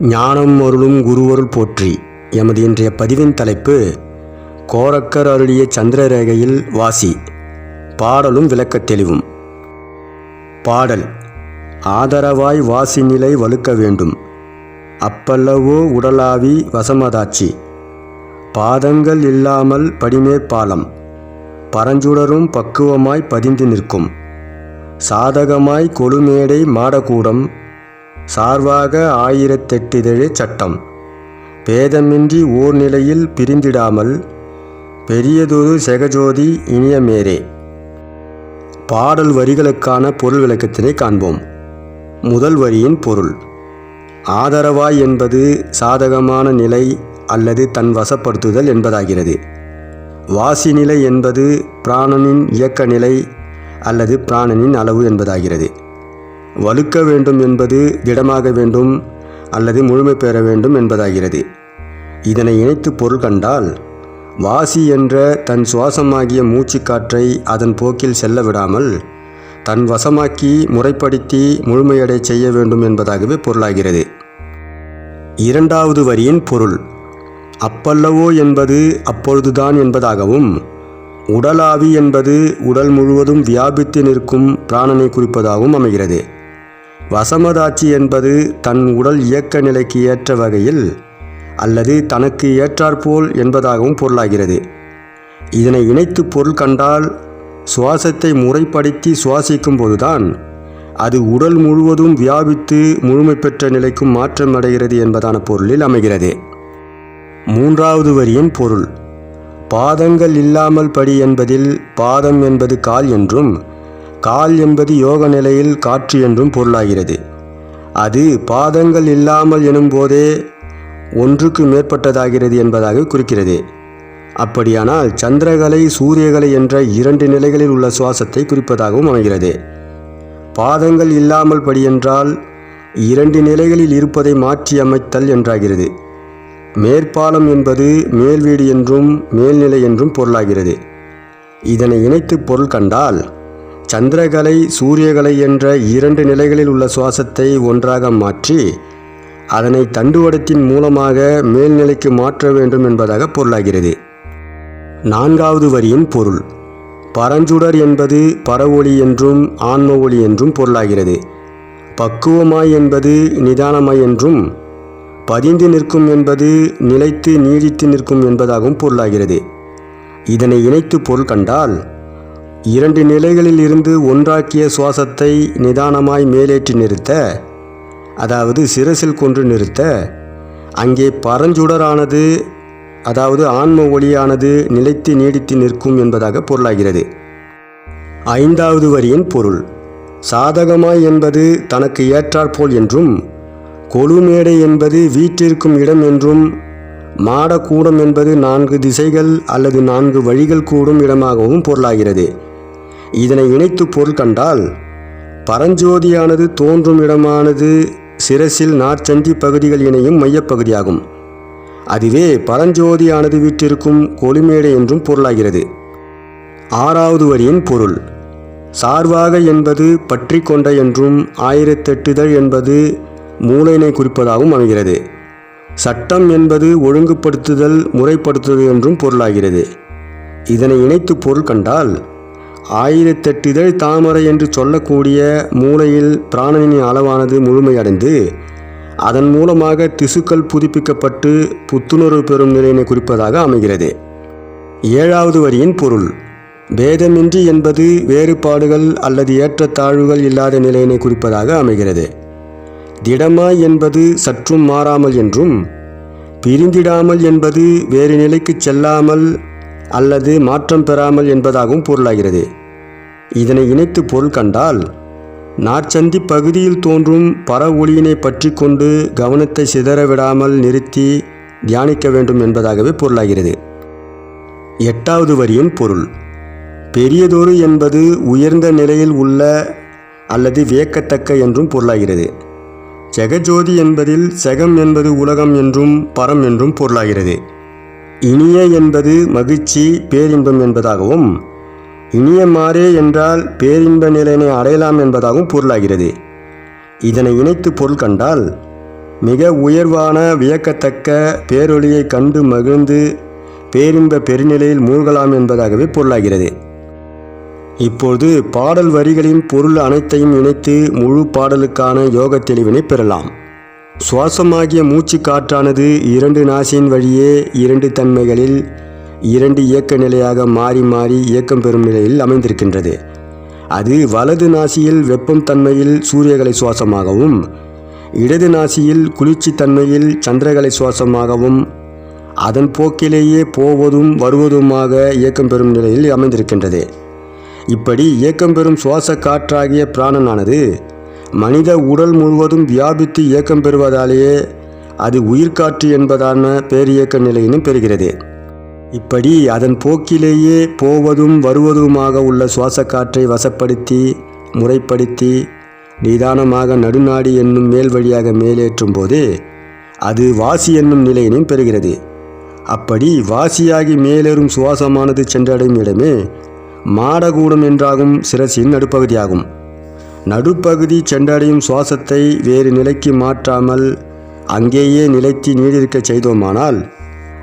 ஞானம் அருளும் குருவருள் போற்றி. எமது இன்றைய பதிவின் தலைப்பு கோரக்கர் அருளிய சந்திரரேகையில் வாசி. பாடலும் விளக்கத் தெளிவும். பாடல் ஆதரவாய் வாசி நிலை வலுக்க வேண்டும். அப்பல்லவோ உடலாவி வசமதாட்சி பாதங்கள் இல்லாமல் படிமேற் பாலம். பரஞ்சுடரும் பக்குவமாய் பதிந்து நிற்கும். சாதகமாய் கொழுமேடை மாடக்கூடம் சார்வாக ஆயிரத்தெட்டிதழு சட்டம். பேதமின்றி ஓர் நிலையில் பிரிந்திடாமல் பெரியதொரு செகஜோதி இனியமேரே பாடல் வரிகளுக்கான பொருள் விளக்கத்தினை காண்போம். முதல் வரியின் பொருள். ஆதரவாய் என்பது சாதகமான நிலை அல்லது தன் வசப்படுத்துதல் என்பதாகிறது. வாசி நிலை என்பது பிராணனின் இயக்க நிலை அல்லது பிராணனின் அளவு என்பதாகிறது. வலுக்க வேண்டும் என்பது திடமாக வேண்டும் அல்லது முழுமை பெற வேண்டும் என்பதாகிறது. இதனை இணைத்து பொருள் கண்டால் வாசி என்ற தன் சுவாசமாகிய மூச்சுக்காற்றை அதன் போக்கில் செல்ல விடாமல் தன் வசமாக்கி முறைப்படுத்தி முழுமையடை செய்ய வேண்டும் என்பதாகவே பொருளாகிறது. இரண்டாவது வரியின் பொருள் அப்பல்லவோ என்பது அப்பொழுதுதான் என்பதாகவும் உடலாவி என்பது உடல் முழுவதும் வியாபித்து நிற்கும் பிராணனை குறிப்பதாகவும் அமைகிறது. வசமதாட்சி என்பது தன் உடல் இயக்க நிலைக்கு ஏற்ற வகையில் அல்லது தனக்கு ஏற்றாற்போல் என்பதாகவும் பொருளாகிறது. இதனை இணைத்து பொருள் கண்டால் சுவாசத்தை முறைப்படுத்தி சுவாசிக்கும் போதுதான் அது உடல் முழுவதும் வியாபித்து முழுமை பெற்ற நிலைக்கும் மாற்றம் அடைகிறது என்பதான பொருளில் அமைகிறது. மூன்றாவது வரியின் பொருள் பாதங்கள் இல்லாமல் படி என்பதில் பாதம் என்பது கால் என்றும் கால் என்பது யோக நிலையில் காற்று என்றும் பொருளாகிறது. அது பாதங்கள் இல்லாமல் எனும் போதே ஒன்றுக்கு மேற்பட்டதாகிறது என்பதாக குறிக்கிறது. அப்படியானால் சந்திரகலை சூரியகலை என்ற இரண்டு நிலைகளில் உள்ள சுவாசத்தை குறிப்பதாகவும் அமைகிறது. பாதங்கள் இல்லாமல் படி என்றால் இரண்டு நிலைகளில் இருப்பதை மாற்றி அமைத்தல் என்றாகிறது. மேற்பாலம் என்பது மேல்வீடு என்றும் மேல்நிலை என்றும் பொருளாகிறது. இதனை இணைத்து பொருள் கண்டால் சந்திரகலை சூரியகலை என்ற இரண்டு நிலைகளில் உள்ள சுவாசத்தை ஒன்றாக மாற்றி அதனை தண்டுவடத்தின் மூலமாக மேல்நிலைக்கு மாற்ற வேண்டும் என்பதாக பொருளாகிறது. நான்காவது வரியின் பொருள் பரஞ்சுடர் என்பது பரவொளி என்றும் ஆன்ம ஒளி என்றும் பொருளாகிறது. பக்குவமாய் என்பது நிதானமாய் என்றும் பதிந்து நிற்கும் என்பது நிலைத்து நீடித்து நிற்கும் என்பதாகவும் பொருளாகிறது. இதனை இணைத்து பொருள் கண்டால் இரண்டு நிலைகளில் இருந்து ஒன்றாக்கிய சுவாசத்தை நிதானமாய் மேலேற்றி நிறுத்த அதாவது சிரசில் கொன்று நிறுத்த அங்கே பரஞ்சுடரானது அதாவது ஆன்ம ஒளியானது நிலைத்து நீடித்து நிற்கும் என்பதாக பொருளாகிறது. ஐந்தாவது வரியின் பொருள் சாதகமாய் என்பது தனக்கு ஏற்றாற்போல் என்றும் கொழுமேடை என்பது வீற்றிருக்கும் இடம் என்றும் மாடக்கூடம் என்பது நான்கு திசைகள் அல்லது நான்கு வழிகள் கூடும் இடமாகவும் பொருளாகிறது. இதனை இணைத்து பொருள் கண்டால் பரஞ்சோதியானது தோன்றும் இடமானது சிரசில் நாற்சந்தி பகுதிகள் இணையும் மையப்பகுதியாகும். அதுவே பரஞ்சோதியானது வீட்டிற்கும் கொழுமேடை என்றும் பொருளாகிறது. ஆறாவது வரியின் பொருள் சார்வாக என்பது பற்றி கொண்ட என்றும் ஆயிரத்தெட்டுதல் என்பது மூளையினை குறிப்பதாகவும் அமைகிறது. சட்டம் என்பது ஒழுங்குபடுத்துதல் முறைப்படுத்துதல் என்றும் பொருளாகிறது. இதனை இணைத்து பொருள் கண்டால் ஆயிரத்தெட்டிதழ் தாமரை என்று சொல்லக்கூடிய மூளையில் பிராணனின் அளவானது முழுமையடைந்து அதன் மூலமாக திசுக்கள் புதுப்பிக்கப்பட்டு புத்துணர்வு பெறும் நிலையினை குறிப்பதாக அமைகிறது. ஏழாவது வரியின் பொருள் பேதமின்றி என்பது வேறுபாடுகள் அல்லது ஏற்றத்தாழ்வுகள் இல்லாத நிலையினை குறிப்பதாக அமைகிறது. திடமாய் என்பது சற்றும் மாறாமல் என்றும் பிரிந்திடாமல் என்பது வேறு நிலைக்கு செல்லாமல் அல்லது மாற்றம் பெறாமல் என்பதாகவும் பொருளாகிறது. இதனை இணைத்து பொருள் கண்டால் நாற்சந்தி பகுதியில் தோன்றும் பர ஒளியினை பற்றி கொண்டு கவனத்தை சிதற விடாமல் நிறுத்தி தியானிக்க வேண்டும் என்பதாகவே பொருளாகிறது. எட்டாவது வரியின் பொருள் பெரியதொரு என்பது உயர்ந்த நிலையில் உள்ள அல்லது வியக்கத்தக்க என்றும் பொருளாகிறது. ஜெகஜோதி என்பதில் செகம் என்பது உலகம் என்றும் பரம் என்றும் பொருளாகிறது. இனிய என்பது மகிழ்ச்சி பேரின்பம் என்பதாகவும் இனியமாறே என்றால் பேரின்ப நிலையினை அடையலாம் என்பதாகவும் பொருளாகிறது. இதனை இணைத்து பொருள் கண்டால் மிக உயர்வான வியக்கத்தக்க பேரொளியை கண்டு மகிழ்ந்து பேரின்ப பெருநிலையில் மூழ்கலாம் என்பதாகவே பொருளாகிறது. இப்பொழுது பாடல் வரிகளின் பொருள் அனைத்தையும் இணைத்து முழு பாடலுக்கான யோக தெளிவினை பெறலாம். சுவாசமாகிய மூச்சு காற்றானது இரண்டு நாசியின் வழியே இரண்டு தன்மைகளில் இரண்டு இயக்க நிலையாக மாறி மாறி இயக்கம் பெறும் நிலையில் அமைந்திருக்கின்றது. அது வலது நாசியில் வெப்பம் தன்மையில் சூரியகலை சுவாசமாகவும் இடது நாசியில் குளிர்ச்சி தன்மையில் சந்திரகலை சுவாசமாகவும் அதன் போக்கிலேயே போவதும் வருவதுமாக இயக்கம் பெறும் நிலையில் அமைந்திருக்கின்றது. இப்படி இயக்கம் பெறும் சுவாச காற்றாகிய பிராணனானது மனித உடல் முழுவதும் வியாபித்து இயக்கம் பெறுவதாலேயே அது உயிர்காற்று என்பதான பேரியக்க நிலையினும் பெறுகிறது. இப்படி அதன் போக்கிலேயே போவதும் வருவதுமாக உள்ள சுவாச காற்றை வசப்படுத்தி முறைப்படுத்தி நிதானமாக நடுநாடி என்னும் மேல் வழியாக மேலேற்றும் போது அது வாசி என்னும் நிலையினையும் பெறுகிறது. அப்படி வாசியாகி மேலேறும் சுவாசமானது சென்றடையும் இடமே மாடகூடம் என்றாகும் சிரசின் நடுப்பகுதியாகும். நடுப்பகுதி சென்றடையும் சுவாசத்தை வேறு நிலைக்கு மாற்றாமல் அங்கேயே நிலைத்து நீடிருக்கச் செய்தோமானால்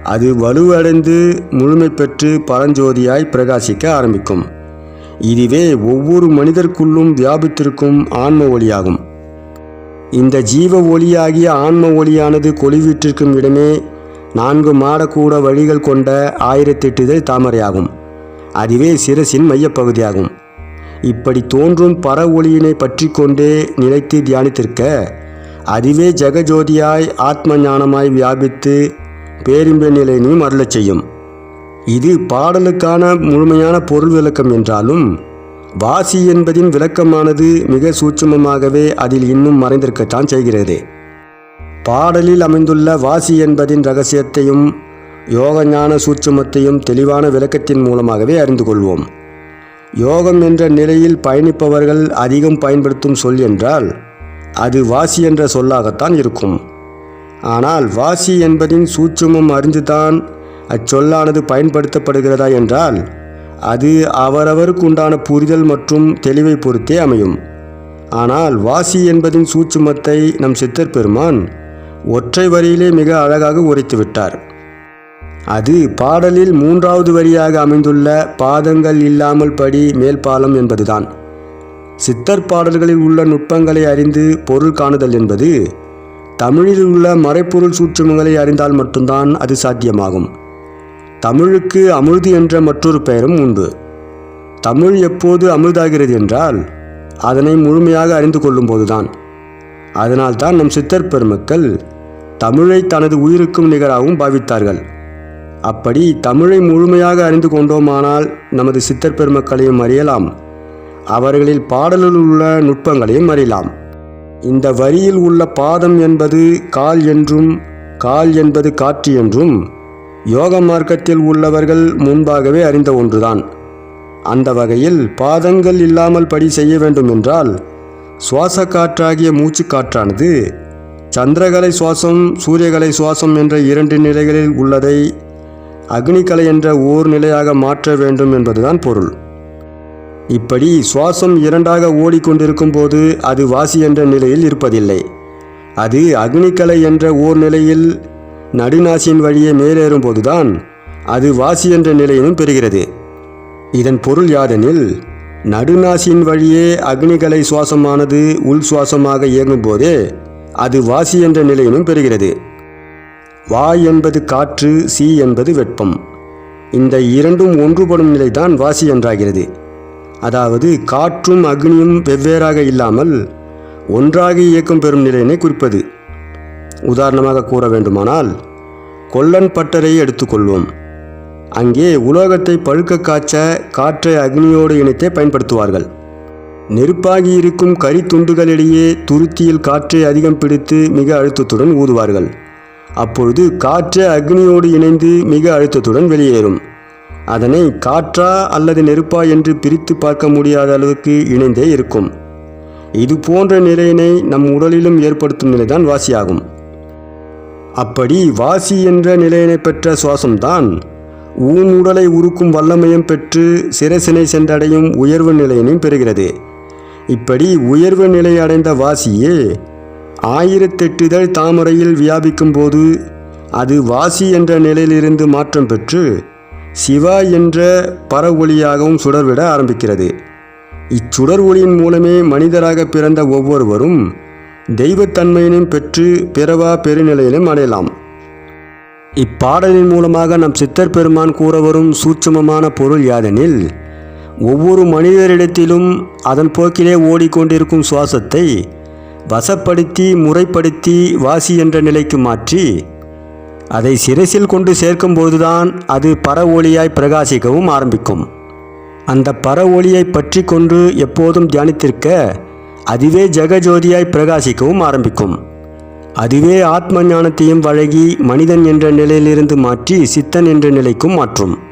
அது வலுவடைந்து முழுமை பெற்று பரஞ்சோதியாய் பிரகாசிக்க ஆரம்பிக்கும். இதுவே ஒவ்வொரு மனிதர்க்குள்ளும் வியாபித்திருக்கும் ஆன்ம ஒளியாகும். இந்த ஜீவ ஒளியாகிய ஆன்ம ஒளியானது கொலிவிட்டிருக்கும் இடமே நான்கு மாடக்கூட வழிகள் கொண்ட ஆயிரத்தெட்டுதல் தாமரையாகும். அதுவே சிரசின் மையப்பகுதியாகும். இப்படி தோன்றும் பர ஒளியினை பற்றி கொண்டே நிலைத்து தியானித்திருக்க அதுவே ஜெகஜோதியாய் ஆத்ம ஞானமாய் வியாபித்து பேரின்ப நிலையினையும் அருளச் செய்யும். இது பாடலுக்கான முழுமையான பொருள் விளக்கம் என்றாலும் வாசி என்பதின் விளக்கமானது மிக சூட்சமமாகவே அதில் இன்னும் மறைந்திருக்கத்தான் செய்கிறது. பாடலில் அமைந்துள்ள வாசி என்பதின் ரகசியத்தையும் யோக ஞான சூட்சுமத்தையும் தெளிவான விளக்கத்தின் மூலமாகவே அறிந்து கொள்வோம். யோகம் என்ற நிலையில் பயணிப்பவர்கள் அதிகம் பயன்படுத்தும் சொல் என்றால் அது வாசி என்ற சொல்லாகத்தான் இருக்கும். ஆனால் வாசி என்பதின் சூட்சுமம் அறிந்துதான் அச்சொல்லானது பயன்படுத்தப்படுகிறதா என்றால் அது அவரவருக்கு உண்டான புரிதல் மற்றும் தெளிவை பொறுத்தே அமையும். ஆனால் வாசி என்பதின் சூட்சுமத்தை நம் சித்தர் பெருமான் ஒற்றை வரியிலே மிக அழகாக உரைத்து விட்டார். அது பாடலில் மூன்றாவது வரியாக அமைந்துள்ள பாதங்கள் இல்லாமல் படி மேல்பாலம் என்பதுதான். சித்தர் பாடல்களில் உள்ள நுட்பங்களை அறிந்து பொருள் காணுதல் என்பது தமிழில் உள்ள மறைப்பொருள் சூற்றுமங்களை அறிந்தால் மட்டும்தான் அது சாத்தியமாகும். தமிழுக்கு அமிழ்து என்ற மற்றொரு பெயரும் உண்டு. தமிழ் எப்போது அமிழ்தாகிறது என்றால் அதனை முழுமையாக அறிந்து கொள்ளும் போதுதான் அதனால்தான் நம் சித்தர் பெருமக்கள் தமிழை தனது உயிருக்கும் நிகராகவும் பாவித்தார்கள். அப்படி தமிழை முழுமையாக அறிந்து கொண்டோமானால் நமது சித்தர் பெருமக்களையும் அறியலாம். அவர்களில் பாடலில் உள்ள நுட்பங்களையும் அறியலாம். இந்த வரியில் உள்ள பாதம் என்பது கால் என்றும் கால் என்பது காற்று என்றும் யோக மார்க்கத்தில் உள்ளவர்கள் முன்பாகவே அறிந்த ஒன்றுதான். அந்த வகையில் பாதங்கள் இல்லாமல் படி செய்ய வேண்டும் என்றால் சுவாச காற்றாகிய மூச்சு காற்றானது சந்திரகலை சுவாசம் சூரியகலை சுவாசம் என்ற இரண்டு நிலைகளில் உள்ளதை அக்னிகலை என்ற ஓர் நிலையாக மாற்ற வேண்டும் என்பதுதான் பொருள். இப்படி சுவாசம் இரண்டாக ஓடிக்கொண்டிருக்கும் போது அது வாசி என்ற நிலையில் இருப்பதில்லை. அது அக்னிகலை என்ற ஓர் நிலையில் நடுநாசியின் வழியே மேலேறும் போதுதான் அது வாசி என்ற நிலையிலும் பெறுகிறது. இதன் பொருள் யாதெனில் நடுநாசியின் வழியே அக்னிகலை சுவாசமானது உள் சுவாசமாக இயங்கும் போதே அது வாசி என்ற நிலையிலும் பெறுகிறது. வா என்பது காற்று சி என்பது வெப்பம். இந்த இரண்டும் ஒன்றுபடும் நிலைதான் வாசி என்றாகிறது. அதாவது காற்றும் அக்னியும் வெவ்வேறாக இல்லாமல் ஒன்றாக இயக்கம் பெறும் நிலையினை குறிப்பது. உதாரணமாக கூற வேண்டுமானால் கொல்லன் பட்டரை எடுத்துக்கொள்வோம். அங்கே உலோகத்தை பழுக்க காய்ச்ச காற்றை அக்னியோடு இணைத்தே பயன்படுத்துவார்கள். நெருப்பாகி இருக்கும் கறி துண்டுகளிடையே துருத்தியில் காற்றை அதிகம் பிடித்து மிக அழுத்தத்துடன் ஊதுவார்கள். அப்பொழுது காற்று அக்னியோடு இணைந்து மிக அழுத்தத்துடன் வெளியேறும். அதனை காற்றா அல்லது நெருப்பா என்று பிரித்து பார்க்க முடியாத அளவுக்கு இணைந்தே இருக்கும். இது போன்ற நிலையினை நம் உடலிலும் ஏற்படுத்தும் நிலைதான் வாசியாகும். அப்படி வாசி என்ற நிலையினை பெற்ற சுவாசம்தான் ஊன் உடலை உருக்கும் வல்லமையும் பெற்று சிரசினை சென்றடையும் உயர்வு நிலையினையும் பெறுகிறது. இப்படி உயர்வு நிலை அடைந்த வாசியே ஆயிரத்தெட்டு இதழ் தாமரையில் வியாபிக்கும் போது அது வாசி என்ற நிலையிலிருந்து மாற்றம் பெற்று சிவா என்ற பர ஒளியாகவும் சுடர்விட ஆரம்பிக்கிறது. இச்சுடர் ஒளியின் மூலமே மனிதராக பிறந்த ஒவ்வொருவரும் தெய்வத்தன்மையினும் பெற்று பிறவா பெருநிலையிலும் அடையலாம். இப்பாடலின் மூலமாக நம் சித்தர் பெருமான் கூற வரும் பொருள் யாதெனில் ஒவ்வொரு மனிதரிடத்திலும் அதன் போக்கிலே ஓடிக்கொண்டிருக்கும் சுவாசத்தை வசப்படுத்தி முறைப்படுத்தி வாசி என்ற நிலைக்கு மாற்றி அதை சிரசில் கொண்டு சேர்க்கும்போதுதான் அது பர ஒளியாய் பிரகாசிக்கவும் ஆரம்பிக்கும். அந்த பர ஒளியை பற்றி கொண்டு எப்போதும் தியானித்திருக்க அதுவே ஜெகஜோதியாய் பிரகாசிக்கவும் ஆரம்பிக்கும். அதுவே ஆத்ம ஞானத்தையும் வழங்கி மனிதன் என்ற நிலையிலிருந்து மாற்றி சித்தன் என்ற நிலைக்கும் மாற்றும்.